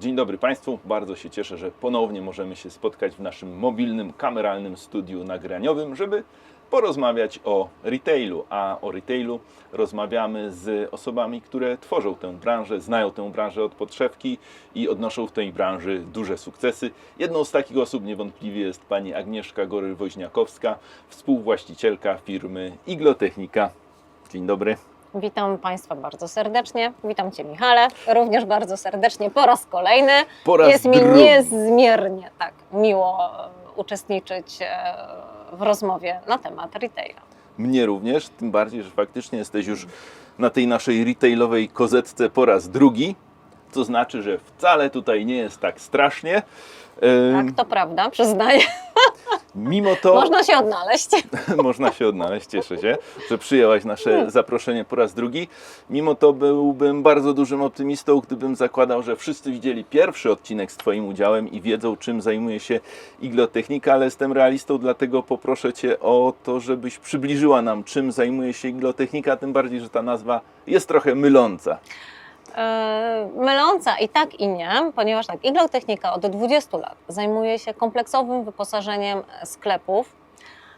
Dzień dobry Państwu. Bardzo się cieszę, że ponownie możemy się spotkać w naszym mobilnym, kameralnym studiu nagraniowym, żeby porozmawiać o retailu. A o retailu rozmawiamy z osobami, które tworzą tę branżę, znają tę branżę od podszewki i odnoszą w tej branży duże sukcesy. Jedną z takich osób niewątpliwie jest pani Agnieszka Goryl-Woźniakowska, współwłaścicielka firmy Iglotechnika. Dzień dobry. Witam Państwa bardzo serdecznie. Witam Cię, Michale, również bardzo serdecznie po raz kolejny. Po raz Jest mi drugi. niezmiernie tak miło e, uczestniczyć e, w rozmowie na temat retaila. Mnie również, tym bardziej, że faktycznie jesteś już na tej naszej retailowej kozetce po raz drugi, co znaczy, że wcale tutaj nie jest tak strasznie. Tak, to prawda, przyznaję. Mimo to Można się odnaleźć. można się odnaleźć, cieszę się, że przyjęłaś nasze Hmm. zaproszenie po raz drugi. Mimo to byłbym bardzo dużym optymistą, gdybym zakładał, że wszyscy widzieli pierwszy odcinek z Twoim udziałem i wiedzą, czym zajmuje się iglotechnika, ale jestem realistą, dlatego poproszę Cię o to, żebyś przybliżyła nam, czym zajmuje się iglotechnika, tym bardziej, że ta nazwa jest trochę myląca. E, Myląca i tak i nie, ponieważ tak, Iglotechnika od 20 lat zajmuje się kompleksowym wyposażeniem sklepów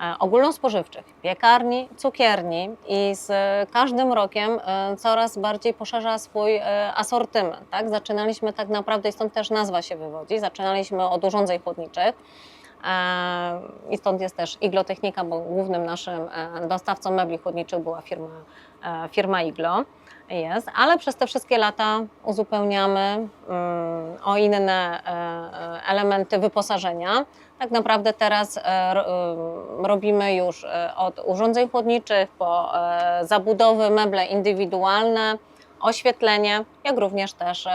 e, ogólnospożywczych, piekarni, cukierni i z każdym rokiem e, coraz bardziej poszerza swój asortyment. Tak? Zaczynaliśmy tak naprawdę, i stąd też nazwa się wywodzi, zaczynaliśmy od urządzeń chłodniczych, I stąd jest też Iglotechnika, bo głównym naszym dostawcą mebli chłodniczych była firma, firma Iglo. Jest, ale przez te wszystkie lata uzupełniamy mm, o inne e, e, elementy wyposażenia. Tak naprawdę teraz e, ro, robimy już od urządzeń chłodniczych po zabudowy, meble indywidualne, oświetlenie, jak również też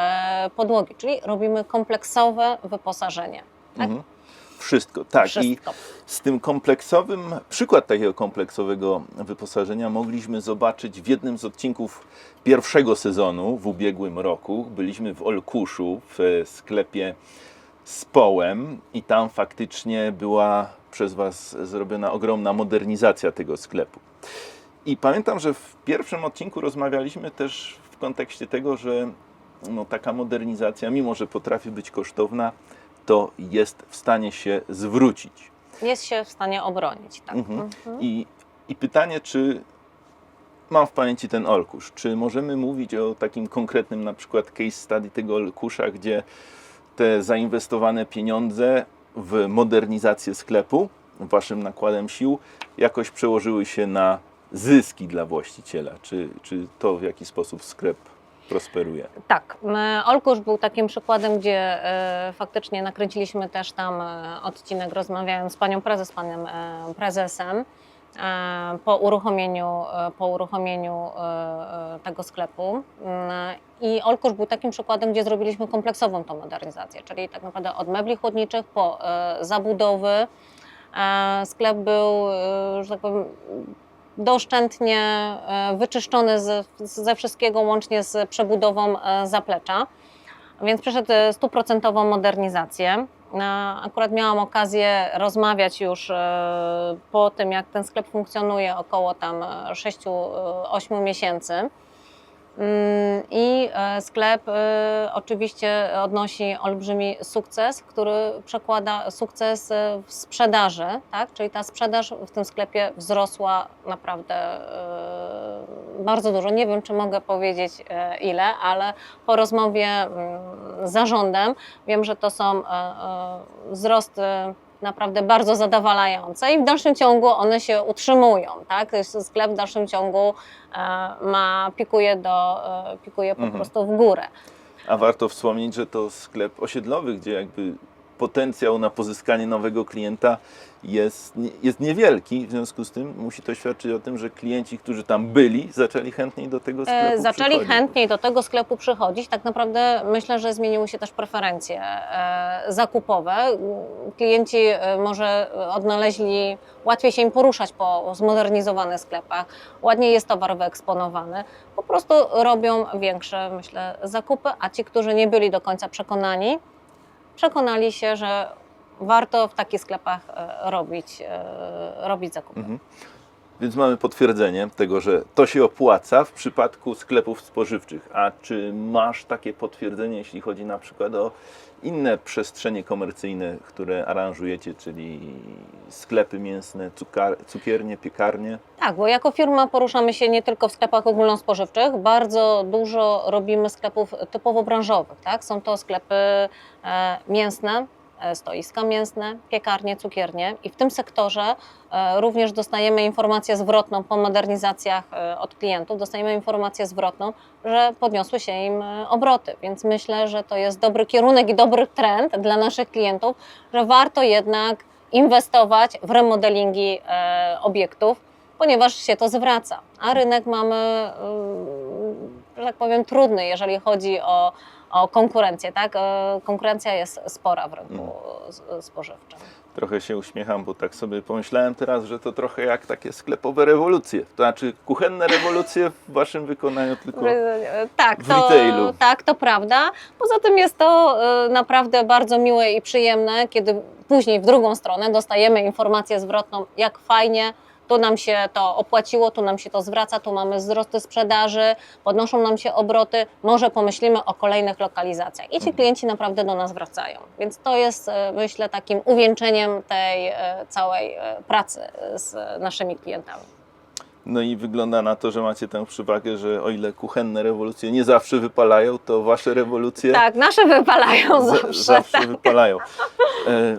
podłogi, czyli robimy kompleksowe wyposażenie. Tak? Mhm. Wszystko, tak. I Wszystko. z tym kompleksowym, przykład takiego kompleksowego wyposażenia mogliśmy zobaczyć w jednym z odcinków pierwszego sezonu w ubiegłym roku. Byliśmy w Olkuszu w sklepie z Połem i tam faktycznie była przez Was zrobiona ogromna modernizacja tego sklepu. I pamiętam, że w pierwszym odcinku rozmawialiśmy też w kontekście tego, że no, taka modernizacja, mimo że potrafi być kosztowna, to jest w stanie się zwrócić. Jest się w stanie obronić. Tak. Mhm. Mhm. I, I pytanie, czy mam w pamięci ten Olkusz, czy możemy mówić o takim konkretnym na przykład case study tego Olkusza, gdzie te zainwestowane pieniądze w modernizację sklepu waszym nakładem sił jakoś przełożyły się na zyski dla właściciela? Czy, czy to w jaki sposób sklep prosperuje? Tak, Olkusz był takim przykładem, gdzie e, faktycznie nakręciliśmy też tam e, odcinek, rozmawiałem z panią prezes, panem e, prezesem po uruchomieniu, po uruchomieniu tego sklepu. I Olkusz był takim przykładem, gdzie zrobiliśmy kompleksową tą modernizację, czyli tak naprawdę od mebli chłodniczych po zabudowy. Sklep był, że tak powiem, doszczętnie e, wyczyszczony ze wszystkiego, łącznie z przebudową e, zaplecza. Więc przeszedł e, stuprocentową modernizację. Akurat miałam okazję rozmawiać już po tym, jak ten sklep funkcjonuje około tam 6-8 miesięcy. Mm, I e, sklep e, oczywiście odnosi olbrzymi sukces, który przekłada sukces e, w sprzedaży, tak? czyli ta sprzedaż w tym sklepie wzrosła naprawdę bardzo dużo. Nie wiem, czy mogę powiedzieć ile, ale po rozmowie mm, z zarządem wiem, że to są wzrosty naprawdę bardzo zadowalające i w dalszym ciągu one się utrzymują. Tak? Sklep w dalszym ciągu e, ma, pikuje, do, e, pikuje po Mhm. prostu w górę. A warto wspomnieć, że to sklep osiedlowy, gdzie jakby potencjał na pozyskanie nowego klienta jest, jest niewielki. W związku z tym musi to świadczyć o tym, że klienci, którzy tam byli, zaczęli chętniej do tego sklepu E, Zaczęli przychodzić. chętniej do tego sklepu przychodzić. Tak naprawdę myślę, że zmieniły się też preferencje e, zakupowe. Klienci e, może odnaleźli, łatwiej się im poruszać po zmodernizowanych sklepach, ładniej jest towar wyeksponowany. Po prostu robią większe, myślę, zakupy, a ci, którzy nie byli do końca przekonani, przekonali się, że warto w takich sklepach e, robić, e, robić zakupy. Mhm. Więc mamy potwierdzenie tego, że to się opłaca w przypadku sklepów spożywczych. A czy masz takie potwierdzenie, jeśli chodzi na przykład o inne przestrzenie komercyjne, które aranżujecie, czyli sklepy mięsne, cukiernie, piekarnie? Tak, bo jako firma poruszamy się nie tylko w sklepach ogólnospożywczych, bardzo dużo robimy sklepów typowo branżowych. Tak? Są to sklepy e, mięsne, stoiska mięsne, piekarnie, cukiernie i w tym sektorze e, również dostajemy informację zwrotną po modernizacjach e, od klientów, dostajemy informację zwrotną, że podniosły się im e, obroty, więc myślę, że to jest dobry kierunek i dobry trend dla naszych klientów, że warto jednak inwestować w remodelingi e, obiektów, ponieważ się to zwraca. A rynek mamy, że tak powiem, trudny, jeżeli chodzi o, o konkurencję. Tak? E, Konkurencja jest spora w rynku s- spożywczym. Trochę się uśmiecham, bo tak sobie pomyślałem teraz, że to trochę jak takie sklepowe rewolucje. To znaczy kuchenne rewolucje w waszym wykonaniu tylko. E, Tak, w to, retailu. tak, to prawda. Poza tym jest to e, naprawdę bardzo miłe i przyjemne, kiedy później w drugą stronę dostajemy informację zwrotną, jak fajnie. Tu nam się to opłaciło, tu nam się to zwraca, tu mamy wzrosty sprzedaży, podnoszą nam się obroty, może pomyślimy o kolejnych lokalizacjach. I ci Mhm. klienci naprawdę do nas wracają. Więc to jest, e, myślę, takim uwieńczeniem tej e, całej e, pracy z naszymi klientami. No i wygląda na to, że macie tę przewagę, że o ile kuchenne rewolucje nie zawsze wypalają, to wasze rewolucje Tak, nasze wypalają za- zawsze. zawsze tak. wypalają. E,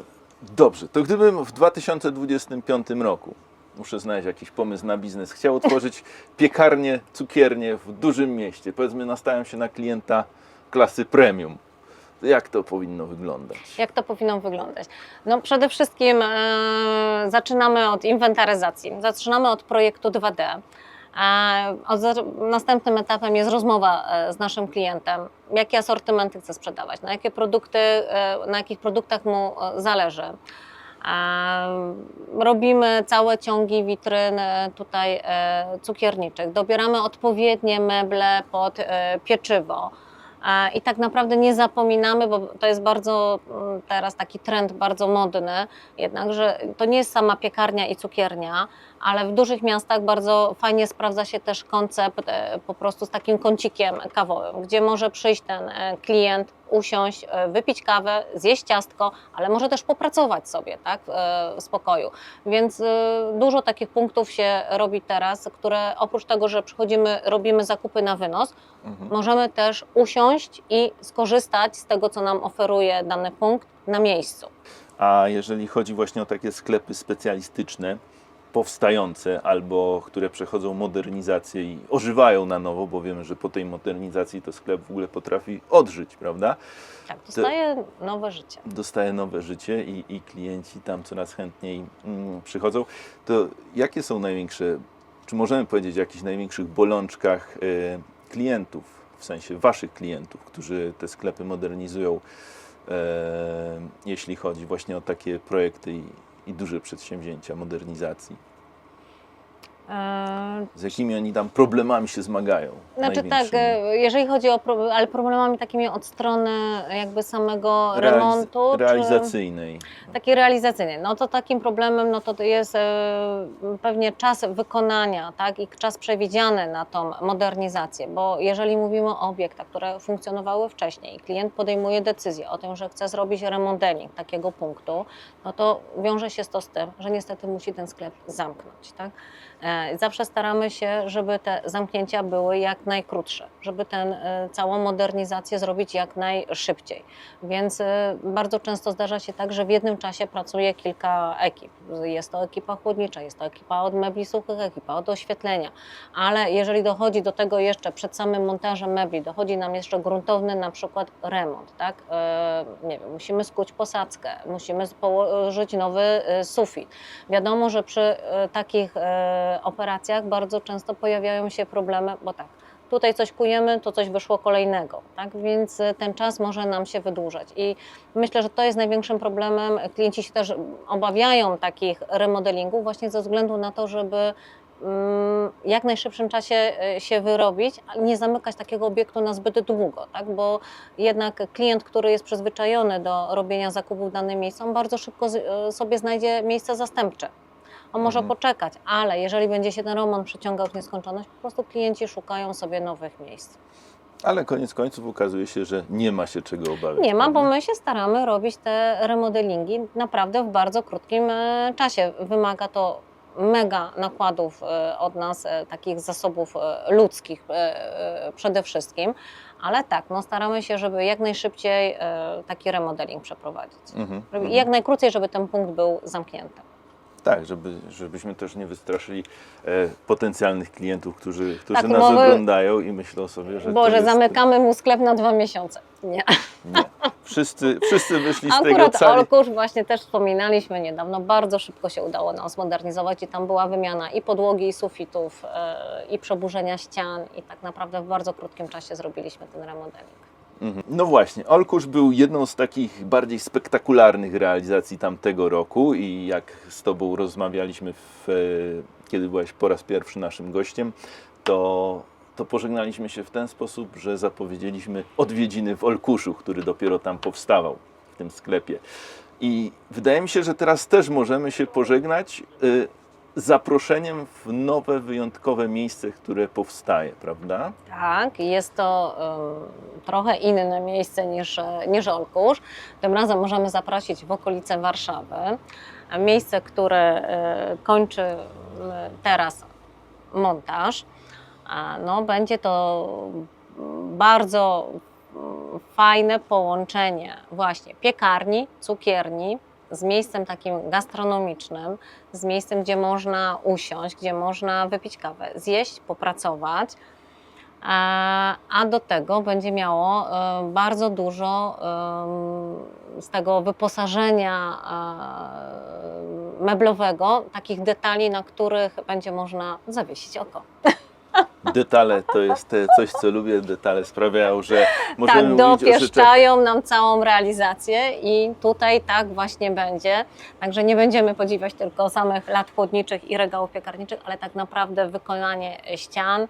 dobrze, to gdybym w 2025 roku, muszę znaleźć jakiś pomysł na biznes, chciał otworzyć piekarnię, cukiernię w dużym mieście, powiedzmy nastawiam się na klienta klasy premium, jak to powinno wyglądać? Jak to powinno wyglądać? No przede wszystkim e, zaczynamy od inwentaryzacji, zaczynamy od projektu 2D. E, następnym etapem jest rozmowa e, z naszym klientem, jakie asortymenty chce sprzedawać, na jakie produkty, e, na jakich produktach mu e, zależy. Robimy całe ciągi witryn tutaj e, cukierniczych, dobieramy odpowiednie meble pod e, pieczywo. I tak naprawdę nie zapominamy, bo to jest bardzo mm, teraz taki trend bardzo modny, jednak, że to nie jest sama piekarnia i cukiernia, ale w dużych miastach bardzo fajnie sprawdza się też koncept e, po prostu z takim kącikiem kawowym, gdzie może przyjść ten klient, usiąść, e, wypić kawę, zjeść ciastko, ale może też popracować sobie tak, e, w spokoju. Więc e, dużo takich punktów się robi teraz, które oprócz tego, że przychodzimy, robimy zakupy na wynos, Mhm. możemy też usiąść i skorzystać z tego, co nam oferuje dany punkt na miejscu. A jeżeli chodzi właśnie o takie sklepy specjalistyczne, powstające albo które przechodzą modernizację i ożywają na nowo, bo wiemy, że po tej modernizacji to sklep w ogóle potrafi odżyć, prawda? Tak, dostaje nowe życie. Dostaje nowe życie i, i klienci tam coraz chętniej mm, przychodzą. To jakie są największe, czy możemy powiedzieć o jakichś największych bolączkach y, klientów, w sensie waszych klientów, którzy te sklepy modernizują, e, jeśli chodzi właśnie o takie projekty i, i duże przedsięwzięcia modernizacji? E, Z jakimi oni tam problemami się zmagają? Znaczy tak, e, jeżeli chodzi o pro, ale problemami takimi od strony jakby samego Realiz- remontu, realizacyjnej. taki realizacyjny, no to takim problemem no to jest e, pewnie czas wykonania tak, i czas przewidziany na tą modernizację, bo jeżeli mówimy o obiektach, które funkcjonowały wcześniej i klient podejmuje decyzję o tym, że chce zrobić remodeling takiego punktu, no to wiąże się to z tym, że niestety musi ten sklep zamknąć. Tak? Zawsze staramy się, żeby te zamknięcia były jak najkrótsze, żeby ten, e, całą modernizację zrobić jak najszybciej. Więc e, bardzo często zdarza się tak, że w jednym czasie pracuje kilka ekip. Jest to ekipa chłodnicza, jest to ekipa od mebli suchych, ekipa od oświetlenia. Ale jeżeli dochodzi do tego jeszcze przed samym montażem mebli, dochodzi nam jeszcze gruntowny na przykład remont, tak? E, Nie wiem, musimy skuć posadzkę, musimy położyć nowy sufit. Wiadomo, że przy takich operacjach bardzo często pojawiają się problemy, bo tak, tutaj coś kujemy, to coś wyszło kolejnego, tak? Więc e, ten czas może nam się wydłużać. I myślę, że to jest największym problemem. Klienci się też obawiają takich remodelingów właśnie ze względu na to, żeby mm, jak najszybszym czasie e, się wyrobić, nie zamykać takiego obiektu na zbyt długo, tak? bo jednak klient, który jest przyzwyczajony do robienia zakupów w danym miejscu, on bardzo szybko e, sobie znajdzie miejsce zastępcze. On może Mhm. poczekać, ale jeżeli będzie się ten remont przeciągał w nieskończoność, po prostu klienci szukają sobie nowych miejsc. Ale koniec końców okazuje się, że nie ma się czego obawiać. Nie ma, bo my się staramy robić te remodelingi naprawdę w bardzo krótkim e, czasie. Wymaga to mega nakładów e, od nas, e, takich zasobów ludzkich przede wszystkim, ale tak, no staramy się, żeby jak najszybciej taki remodeling przeprowadzić. Mhm, mhm. jak najkrócej, żeby ten punkt był zamknięty. Tak, żeby, żebyśmy też nie wystraszyli e, potencjalnych klientów, którzy, którzy Tak, nas oglądają i myślą sobie, że. to Boże, jest... zamykamy mu sklep na dwa miesiące. Nie. Nie. Wszyscy, wszyscy wyszli z tego Akurat cali. Olkusz właśnie też wspominaliśmy niedawno, bardzo szybko się udało nam zmodernizować i tam była wymiana i podłogi, i sufitów, e, i przeburzenia ścian i tak naprawdę w bardzo krótkim czasie zrobiliśmy ten remodeling. Mhm. No właśnie, Olkusz był jedną z takich bardziej spektakularnych realizacji tamtego roku i jak z Tobą rozmawialiśmy, w, e, kiedy byłaś po raz pierwszy naszym gościem, to, to pożegnaliśmy się w ten sposób, że zapowiedzieliśmy odwiedziny w Olkuszu, który dopiero tam powstawał, w tym sklepie. I wydaje mi się, że teraz też możemy się pożegnać y, zaproszeniem w nowe, wyjątkowe miejsce, które powstaje, prawda? Tak, jest to em, trochę inne miejsce niż, e, niż Olkusz. Tym razem możemy zaprosić w okolice Warszawy. A Miejsce, które e, kończy m, teraz montaż. A, No, będzie to bardzo fajne połączenie właśnie piekarni, cukierni z miejscem takim gastronomicznym, z miejscem, gdzie można usiąść, gdzie można wypić kawę, zjeść, popracować. A a do tego będzie miało e, bardzo dużo z tego wyposażenia e, meblowego, takich detali, na których będzie można zawiesić oko. Detale to jest te coś, co lubię. Detale sprawiają, że możemy tak, mówić dopieszczają nam całą realizację i tutaj tak właśnie będzie. Także nie będziemy podziwiać tylko samych lat chłodniczych i regałów piekarniczych, ale tak naprawdę wykonanie ścian,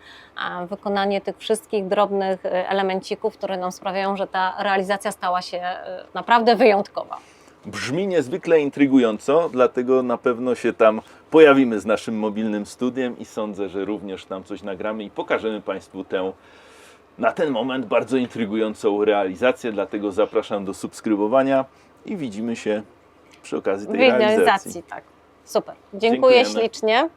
wykonanie tych wszystkich drobnych e, elemencików, które nam sprawiają, że ta realizacja stała się e, naprawdę wyjątkowa. Brzmi niezwykle intrygująco, dlatego na pewno się tam pojawimy z naszym mobilnym studiem i sądzę, że również tam coś nagramy i pokażemy Państwu tę na ten moment bardzo intrygującą realizację. Dlatego zapraszam do subskrybowania i widzimy się przy okazji tej realizacji. realizacji, tak. Super. Dziękuję Dziękujemy. ślicznie.